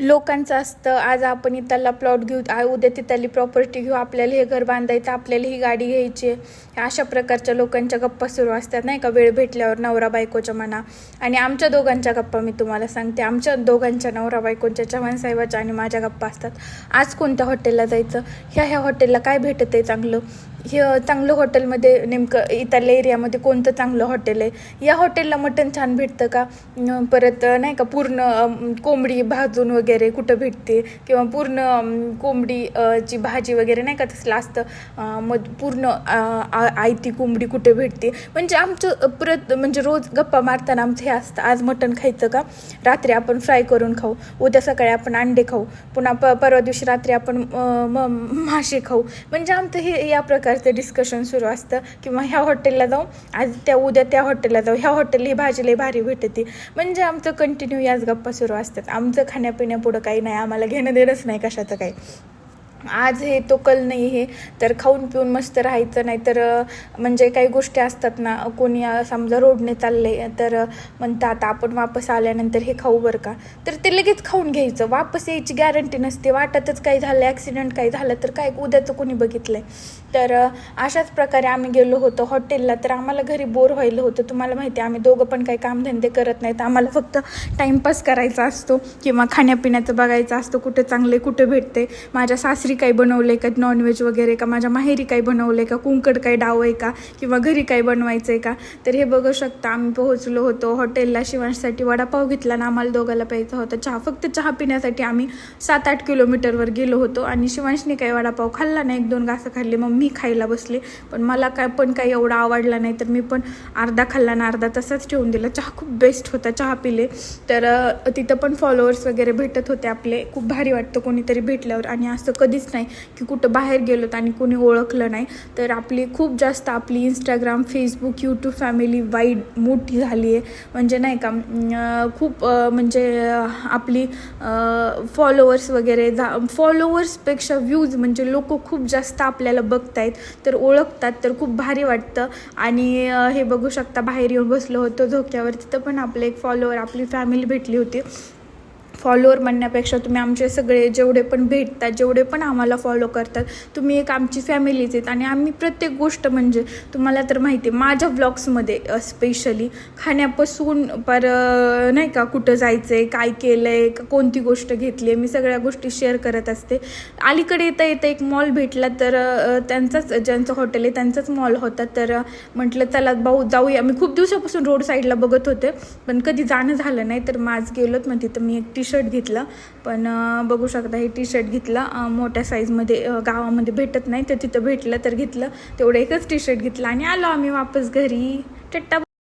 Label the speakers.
Speaker 1: लोकांचं असतं. आज आपण इथला प्लॉट घेऊ आ- उद्या तिथली प्रॉपर्टी घेऊ आपल्याला हे घर बांधायचं आपल्याला ही गाडी घ्यायची. आहे अशा प्रकारच्या लोकांच्या गप्पा सुरू असतात नाही का? वेळ भेटल्यावर नवरा बायकोच्या म्हणा आणि आमच्या दोघांच्या गप्पा मी तुम्हाला सांगते. आमच्या दोघांच्या नवरा बायकोच्या चव्हाणसाहेबाच्या आणि माझ्या गप्पा असतात. आज कोणत्या हॉटेलला जायचं? ह्या ह्या हॉटेलला काय भेटत आहे चांगलं? हे चांगलं हॉटेलमध्ये नेमकं इथल्या एरियामध्ये कोणतं चांगलं हॉटेल आहे? या हॉटेलला मटण छान भेटतं का? परत नाही का पूर्ण कोंबडी भाजून वगैरे कुठं भेटते? किंवा पूर्ण कोंबडी ची भाजी वगैरे नाही का तसलं असतं. मग पूर्ण आ- आयती कोंबडी कुठे भेटते? म्हणजे आमचं परत म्हणजे रोज गप्पा मारताना आमचं हे असतं. आज मटण खायचं का? रात्री आपण फ्राय करून खाऊ. उद्या सकाळी आपण अंडे खाऊ. पुन्हा प परवा दिवशी रात्री आपण म- मासे खाऊ. म्हणजे आमचं हे या प्रकारचं डिस्कशन सुरू असतं किंवा ह्या हॉटेलला जाऊ आज त्या उद्या त्या हॉटेलला जाऊ. ह्या हॉटेल ही भाजी लई भारी भेटते. म्हणजे आमचं कंटिन्यू याच गप्पा सुरू असतात. आमचं खाण्यापिण्यापुढं काही नाही. आम्हाला घेणं देणंच नाही कशाचं काही. आज हे तो कल नाही हे. तर खाऊन पिऊन मस्त राहायचं नाही तर म्हणजे काही गोष्टी असतात ना कोणी समजा रोडने चालले तर अं, आता आपण वापस आल्यानंतर हे खाऊ बरं का? तर ते लगेच खाऊन घ्यायचं. वापस यायची गॅरंटी नसते. वाटतच काही झालं ॲक्सिडेंट काही झालं तर काय उद्याचं कोणी बघितलंय? तर अशाच प्रकारे आम्ही गेलो होतो हॉटेलला. तर आम्हाला घरी बोर व्हायला होतं. तुम्हाला माहिती आहे आम्ही दोघं पण काही कामधंदे करत नाहीत. आम्हाला फक्त टाईमपास करायचा असतो किंवा खाण्यापिण्याचं बघायचं असतं कुठे चांगले कुठे भेटते. माझ्या सासरी काही बनवलं आहे का? नॉनव्हेज वगैरे का? माझ्या माहेरी काही बनवलं आहे का? कुंकड काही डाव आहे का? किंवा घरी काही बनवायचं आहे का? तर हे बघू शकता. आम्ही पोहोचलो होतो हॉटेलला शिवांसाठी वडापाव घेतला ना आम्हाला दोघाला प्यायचा होता चहा. फक्त चहा पिण्यासाठी आम्ही सात आठ किलोमीटरवर गेलो होतो आणि शिवांशने काही वडापाव खाल्ला नाही. एक दोन घासं खाल्ले. मग मी खायला बसले. पण मला काय पण काही एवढा आवडला नाही. तर मी पण अर्धा खाल्ला ना अर्धा तसाच ठेवून दिला. चहा खूप बेस्ट होता. चहा पिले. तर तिथं पण फॉलोअर्स वगैरे भेटत होते आपले. खूप भारी वाटतं कोणीतरी भेटल्यावर. आणि असं कधी कधीच नाही की कुठं बाहेर गेलोत आणि कोणी ओळखलं नाही. तर आपली खूप जास्त आपली Instagram Facebook YouTube family wide मोठी झाली आहे. म्हणजे नाही का खूप म्हणजे आपली फॉलोअर्स वगैरे जा फॉलोअर्सपेक्षा व्ह्यूज म्हणजे लोक खूप जास्त आपल्याला बघतायत. तर ओळखतात तर खूप भारी वाटतं. आणि हे बघू शकता बाहेर येऊन बसलो होतो झोक्यावर तिथं पण आपलं एक फॉलोअर आपली फॅमिली भेटली होती. फॉलोअर म्हणण्यापेक्षा तुम्ही आमचे सगळे जेवढे पण भेटतात जेवढे पण आम्हाला फॉलो करतात तुम्ही एक आमची फॅमिलीच आहेत आणि आम्ही प्रत्येक गोष्ट म्हणजे तुम्हाला तर माहिती आहे माझ्या ब्लॉग्समध्ये स्पेशली खाण्यापासून पर नाही का कुठं जायचं आहे काय केलं आहे कोणती गोष्ट घेतली आहे मी सगळ्या गोष्टी शेअर करत असते. अलीकडे येता येतं एक मॉल भेटला तर त्यांचाच ज्यांचं हॉटेल आहे त्यांचाच मॉल होता. तर म्हटलं चला भाऊ जाऊया. मी खूप दिवसापासून रोड साईडला बघत होते पण कधी जाणं झालं नाही तर माझ गेलोत मग तिथं मी एक टी शर्ट घेतलं. पण बघू शकता हे टी शर्ट घेतलं मोठ्या साईजमध्ये गावामध्ये भेटत नाही. तर तिथं भेटलं तर घेतलं. तेवढं एकच टी शर्ट घेतलं आणि आलो आम्ही वापस घरी. टट्टा